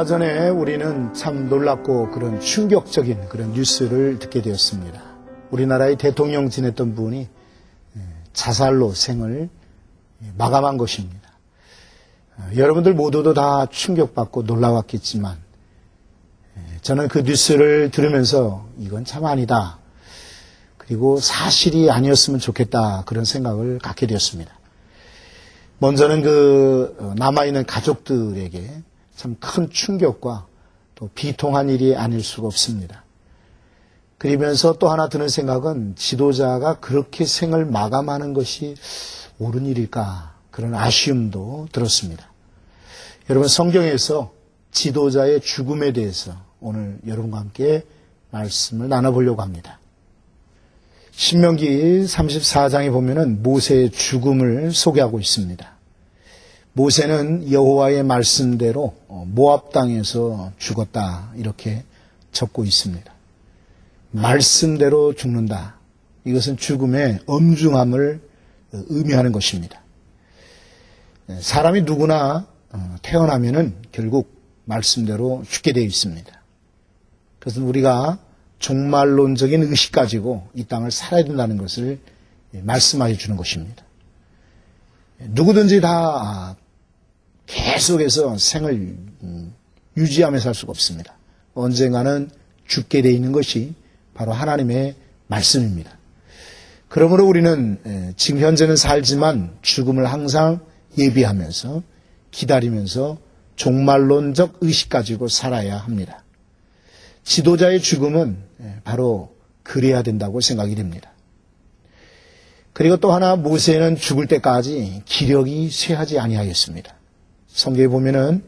얼마 전에 우리는 참 놀랍고 그런 충격적인 그런 뉴스를 듣게 되었습니다. 우리나라의 대통령 지냈던 분이 예, 자살로 생을 마감한 것입니다. 어, 여러분들 모두도 다 충격받고 놀라웠겠지만 예, 저는 그 뉴스를 들으면서 이건 참 아니다. 그리고 사실이 아니었으면 좋겠다 그런 생각을 갖게 되었습니다. 먼저는 그 어, 남아있는 가족들에게 참 큰 충격과 또 비통한 일이 아닐 수가 없습니다. 그러면서 또 하나 드는 생각은 지도자가 그렇게 생을 마감하는 것이 옳은 일일까 그런 아쉬움도 들었습니다. 여러분 성경에서 지도자의 죽음에 대해서 오늘 여러분과 함께 말씀을 나눠보려고 합니다. 신명기 34장에 보면은 모세의 죽음을 소개하고 있습니다. 모세는 여호와의 말씀대로 어, 모압 땅에서 죽었다 이렇게 적고 있습니다. 말씀대로 죽는다. 이것은 죽음의 엄중함을 의미하는 것입니다. 네, 사람이 누구나 어, 태어나면은 결국 말씀대로 죽게 되어 있습니다. 그래서 우리가 종말론적인 의식 가지고 이 땅을 살아야 된다는 것을 말씀하여 주는 것입니다. 누구든지 다계 속해서 생을 음, 유지하며 살 수가 없습니다. 언젠가는 죽게 되어 있는 것이 바로 하나님의 말씀입니다. 그러므로 우리는 지금 현재는 살지만 죽음을 항상 예비하면서 기다리면서 종말론적 의식 가지고 살아야 합니다. 지도자의 죽음은 바로 그래야 된다고 생각이 됩니다. 그리고 또 하나 모세는 죽을 때까지 기력이 쇠하지 아니하였습니다. 성경에 보면은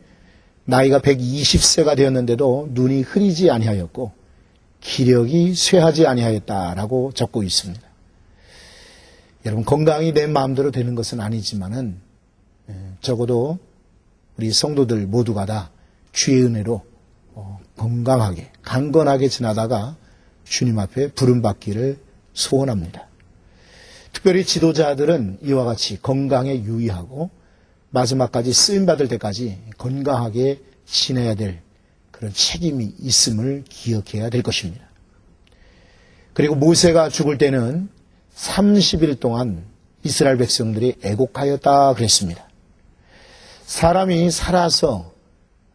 나이가 120세가 되었는데도 눈이 흐리지 아니하였고 기력이 쇠하지 아니하였다라고 적고 있습니다. 여러분 건강이 내 마음대로 되는 것은 아니지만은 적어도 우리 성도들 모두가 다 주의 은혜로 어, 건강하게 강건하게 지나다가 주님 앞에 부름 받기를 소원합니다. 특별히 지도자들은 이와 같이 건강에 유의하고 마지막까지 쓰임받을 때까지 건강하게 지내야 될 그런 책임이 있음을 기억해야 될 것입니다. 그리고 모세가 죽을 때는 30일 동안 이스라엘 백성들이 애곡하였다 그랬습니다. 사람이 살아서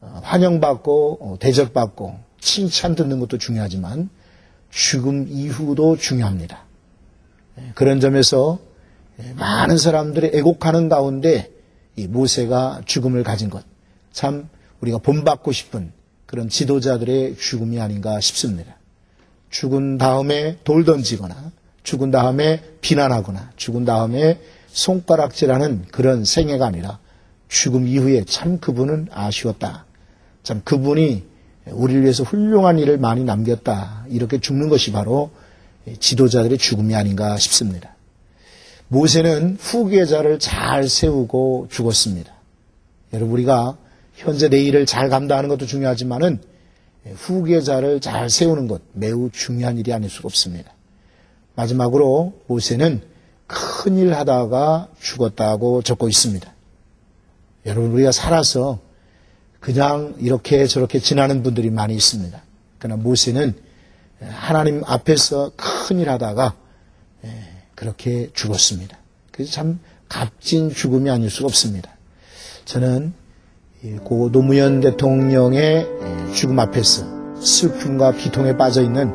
환영받고 대접받고 칭찬 듣는 것도 중요하지만 죽음 이후도 중요합니다. 그런 점에서 많은 사람들이 애곡하는 가운데 이 모세가 죽음을 가진 것, 참 우리가 본받고 싶은 그런 지도자들의 죽음이 아닌가 싶습니다. 죽은 다음에 돌 던지거나, 죽은 다음에 비난하거나, 죽은 다음에 손가락질하는 그런 생애가 아니라 죽음 이후에 참 그분은 아쉬웠다. 참 그분이 우리를 위해서 훌륭한 일을 많이 남겼다. 이렇게 죽는 것이 바로 지도자들의 죽음이 아닌가 싶습니다. 모세는 후계자를 잘 세우고 죽었습니다. 여러분 우리가 현재 내 일을 잘 감당하는 것도 중요하지만은 후계자를 잘 세우는 것 매우 중요한 일이 아닐 수가 없습니다. 마지막으로 모세는 큰일 하다가 죽었다고 적고 있습니다. 여러분 우리가 살아서 그냥 이렇게 저렇게 지나는 분들이 많이 있습니다. 그러나 모세는 하나님 앞에서 큰일 하다가 그렇게 죽었습니다. 그래서 참 값진 죽음이 아닐 수가 없습니다. 저는 고 노무현 대통령의 죽음 앞에서 슬픔과 비통에 빠져 있는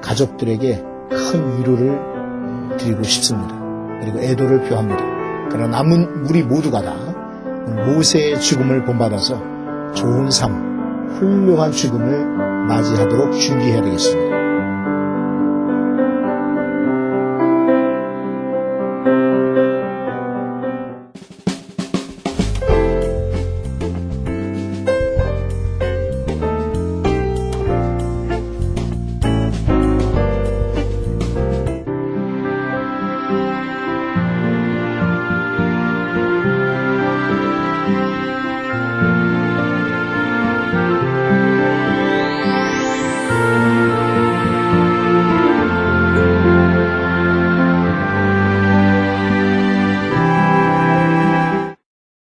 가족들에게 큰 위로를 드리고 싶습니다. 그리고 애도를 표합니다. 그러나 남은 우리 모두가 다 모세의 죽음을 본받아서 좋은 삶, 훌륭한 죽음을 맞이하도록 준비해야 되겠습니다.